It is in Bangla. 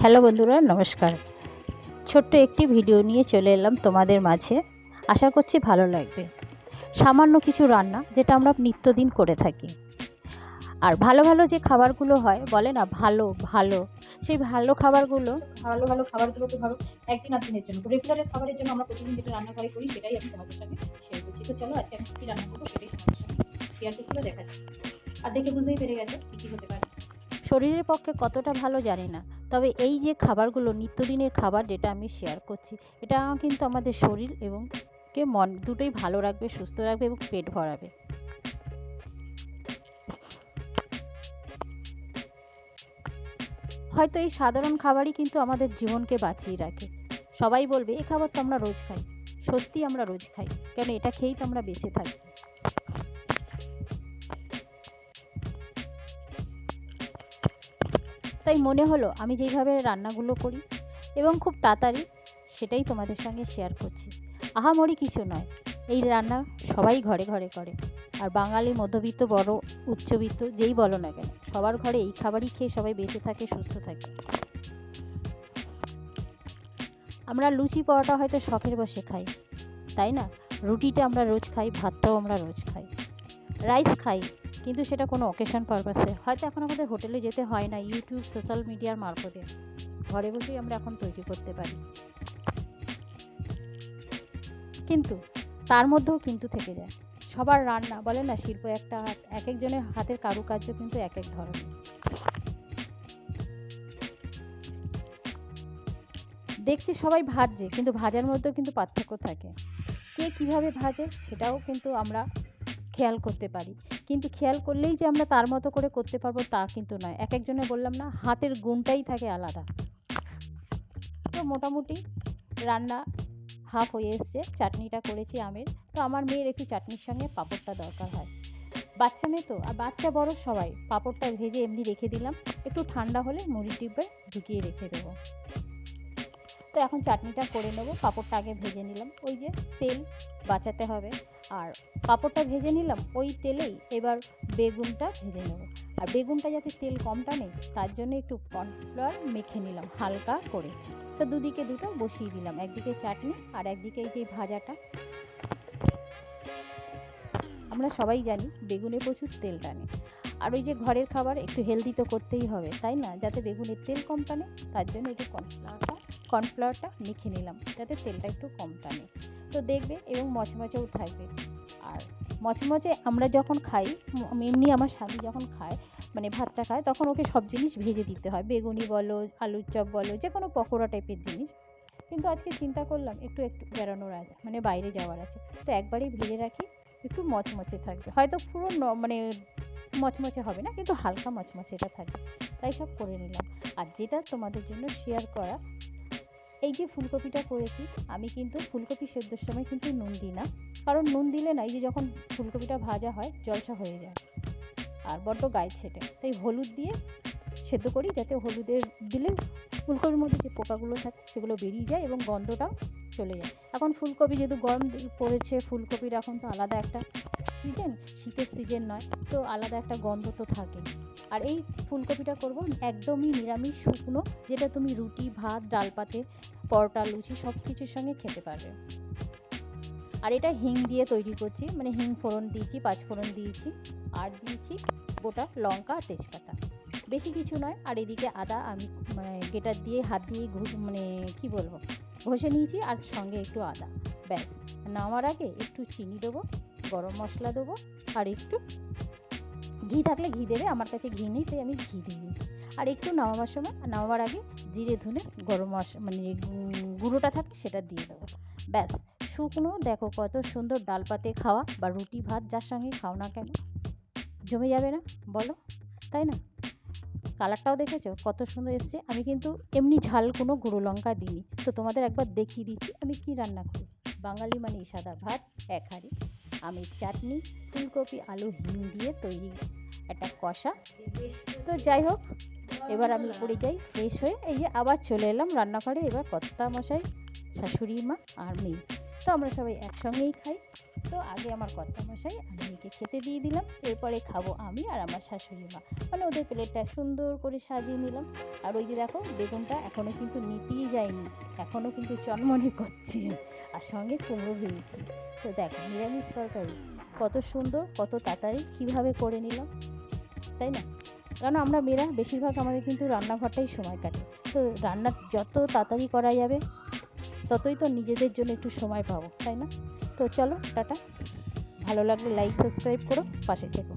হ্যালো বন্ধুরা নমস্কার। ছোট্ট একটি ভিডিও নিয়ে চলে এলাম তোমাদের মাঝে। আশা করছি ভালো লাগবে। সামান্য কিছু রান্না যেটা আমরা নিত্যদিন করে থাকি। আর ভালো ভালো যে খাবারগুলো হয় বলে না ভালো ভালো সেই ভালো খাবারগুলো ভালো ভালো খাবারগুলো তো ধরো একদিন আর দিনের জন্য। রেগুলারের খাবারের জন্য আমরা প্রতিদিন যেটা রান্না করে করি সেটাই আমি তোমাদের সঙ্গে শেয়ার করছি। তো চলো আজকে আমি কী রান্না করব সেটাই তোমাদের সঙ্গে শেয়ার করছি বা দেখাচ্ছি। আর দেখে বুঝতেই পেরে গেছো কী কী হতে পারে। শরীরের পক্ষে কতটা ভালো জানি না। তবে এই যে খাবারগুলো, নিত্যদিনের খাবার যেটা আমি শেয়ার করছি, এটা কিন্তু আমাদের শরীর এবং কে মন দুটোই ভালো রাখবে, সুস্থ রাখবে এবং পেট ভরাবে। হয়তো এই সাধারণ খাবারই কিন্তু আমাদের জীবনকে বাঁচিয়ে রাখে। সবাই বলবে এই খাবার তো আমরা রোজ খাই। সত্যি আমরা রোজ খাই। কেন? এটা খেয়েই তো আমরা বেঁচে থাকি। তাই মনে হলো আমি যেইভাবে রান্নাগুলো করি এবং খুব তাড়াতাড়ি সেটাই তোমাদের সঙ্গে শেয়ার করছি। আহামরি কিছু নয়, এই রান্না সবাই ঘরে ঘরে করে। আর বাঙালি, মধ্যবিত্ত, বড়, উচ্চবিত্ত যেই বলো না কেন, সবার ঘরে এই খাবারই খেয়ে সবাই বেঁচে থাকে, সুস্থ থাকে। আমরা লুচি পরোটা হয়তো শখের বসে খাই, তাই না? রুটিটা আমরা রোজ খাই, ভাতটাও আমরা রোজ খাই। রাইস খাই কিন্তু সেটা কোনো অকেশন পারপাসে হয়তো এখন আমাদের হোটেলে যেতে হয় না ইউটিউব সোশ্যাল মিডিয়ার মারফতে। ঘরে বসেই আমরা এখন তৈরি করতে পারি। কিন্তু তার মধ্যেও কিন্তু থেকে যায়। সবার রান্না, বলে না, শিল্প একটা হাত, এক একজনের হাতের কারুকার্য কিন্তু এক এক ধরনের। দেখছি সবাই ভাজছে, কিন্তু ভাজার মধ্যেও কিন্তু পার্থক্য থাকে। কে কীভাবে ভাজে, সেটাও কিন্তু আমরা খেয়াল করতে পারি। কিন্তু খেয়াল করলেই যে আমরা তার মতো করে করতে পারব তা কিন্তু নয়। এক একজনে বললাম না, হাতের গুণটাই থাকে আলাদা। তো মোটামুটি রান্না হাফ হয়ে এসছে, চাটনিটা করেছি আমের। তো আমার মেয়ের একটু চাটনির সঙ্গে পাঁপড়টা দরকার হয়। বাচ্চা মেয়ে তো, আর বাচ্চা বড় সবাই। পাঁপড়টা ভেজে এমনি রেখে দিলাম। একটু ঠান্ডা হলে মুড়ি টিপে ঢুকিয়ে রেখে দেবো। তো এখন চাটনিটা করে নেব। পাঁপড়টা আগে ভেজে নিলাম। ওই যে তেল বাঁচাতে হবে। আর পাঁপড়টা ভেজে নিলাম, ওই তেলেই এবার বেগুনটা ভেজে নেব। আর বেগুনটা যাতে তেল কম টানে, তার জন্য একটু কর্নফ্লাওয়ার মেখে নিলাম হালকা করে। তো দুদিকে দুটো বসিয়ে দিলাম। একদিকে চাটনি আর একদিকে এই যে ভাজাটা। আমরা সবাই জানি বেগুনে প্রচুর তেল টানে। আর ওই যে ঘরের খাবার একটু হেলদি তো করতেই হবে, তাই না? যাতে বেগুনের তেল কম টানে, তার জন্য একটু কর্নফ্লাওয়ারটা কর্নফ্লাওয়ারটা মেখে নিলাম, যাতে তেলটা একটু কম টানে। তো দেখবে এবং মচমচেও থাকবে। আর মচমচে আমরা যখন খাই এমনি আমার স্বামী যখন খায় মানে ভাতটা খায়, তখন ওকে সব জিনিস ভেজে দিতে হয়। বেগুনি বলো, আলুর চপ বলো যে কোনো পকোড়া টাইপের জিনিস। কিন্তু আজকে চিন্তা করলাম, একটু একটু বেরোনোর আছে মানে বাইরে যাওয়ার আছে। তো একবারেই ভেজে রাখি। একটু মচমচে থাকবে। হয়তো পুরো মানে মচমচে হবে না, কিন্তু হালকা মচমচেটা থাকবে। তাই সব করে নিলাম। আর যেটা তোমাদের জন্য শেয়ার করা, এই যে ফুলকপিটা করেছি, আমি কিন্তু ফুলকপি সেদ্ধর সময় কিন্তু নুন দিই না। কারণ নুন দিলে না, এই যে যখন ফুলকপিটা ভাজা হয়, জলসা হয়ে যায়। আর বড্ড গায়ে ছেটে। তাই হলুদ দিয়ে সেদ্ধ করি, যাতে হলুদের দিলে ফুলকপির মধ্যে যে পোকাগুলো থাকে, সেগুলো বেরিয়ে যায় এবং গন্ধটাও চলে যায়। এখন ফুলকপি যেহেতু গরম পড়েছে, ফুলকপির এখন তো আলাদা একটা সিজন শীতের সিজন নয়, তো আলাদা একটা গন্ধ তো থাকে আর এই ফুলকপিটা করব একদমই নিরামিষ শুকনো, যেটা তুমি রুটি, ভাত ডাল পাতে পরোটা, লুচি সব কিছুর সঙ্গে খেতে পারবে। আর এটা হিং দিয়ে তৈরি করছি মানে হিং ফোড়ন দিয়েছি, পাঁচ ফোড়ন দিয়েছি, আর দিয়েছি গোটা লঙ্কা তেজপাতা। বেশি কিছু নয়, আর এদিকে আদা আমি মানে গেটার দিয়ে হাত দিয়ে ঘুষ মানে কি বলব? ঘষে নিয়েছি আর সঙ্গে একটু আদা, ব্যাস। নামার আগে একটু চিনি দেবো, গরম মশলা দেবো আর একটু ঘি থাকলে ঘি দেবে, আমার কাছে ঘি নেই, তাই আমি ঘি দিই আর একটু নামাবার সময় নামাবার আগে জিরে, ধনে, গরম মশলা মানে গুঁড়োটা থাকে সেটা দিয়ে দেবো। ব্যাস, শুকনো, দেখো কত সুন্দর ডাল পাতে খাওয়া বা রুটি ভাত যার সঙ্গে খাও না কেন, জমে যাবে না, বলো, তাই না? কালারটাও দেখেছ? কত সুন্দর এসছে। আমি কিন্তু এমনি ঝাল কোনো গুঁড়ো লঙ্কা দিইনি। তো তোমাদের একবার দেখিয়ে দিচ্ছি, আমি কি রান্না করি বাঙালি মানে সাদা ভাত, এক হাঁড়ি, আমের চাটনি, ফুলকপি, আলু হিম দিয়ে তৈরি একটা কষা। তো যাই হোক, এবার আমি পড়ে যাই ফ্রেশ হয়ে এই যে আবার চলে এলাম রান্নাঘরে। এবার কর্তা মশাই, শাশুড়ি মা আর মেয়ে। তো আমরা সবাই একসঙ্গেই খাই। তো আগে আমার কর্তামশাই আর মেয়েকে খেতে দিয়ে দিলাম, এরপরে খাব আমি আর আমার শাশুড়ি মা। মানে ওদের প্লেটটা সুন্দর করে সাজিয়ে নিলাম। আর ওই যে দেখো, বেগুনটা এখনও কিন্তু নিতেই যায়নি এখনও কিন্তু চনমনে করছে। আর সঙ্গে কুমড়ো ভেজেছি। তো দেখো, নিরামিষ তরকারি, কত সুন্দর, কত তাড়াতাড়ি, কীভাবে করে নিলাম, তাই না? কারণ আমরা মেয়েরা বেশিরভাগ আমাদের কিন্তু রান্নাঘরটাই সময় কাটে। তো রান্না যত তাড়াতাড়ি করা যাবে, ততই তো নিজেদের জন্য একটু সময় পাবো, তাই না? তো চলো টাটা। ভালো লাগলে লাইক সাবস্ক্রাইব করো পাশে থেকো।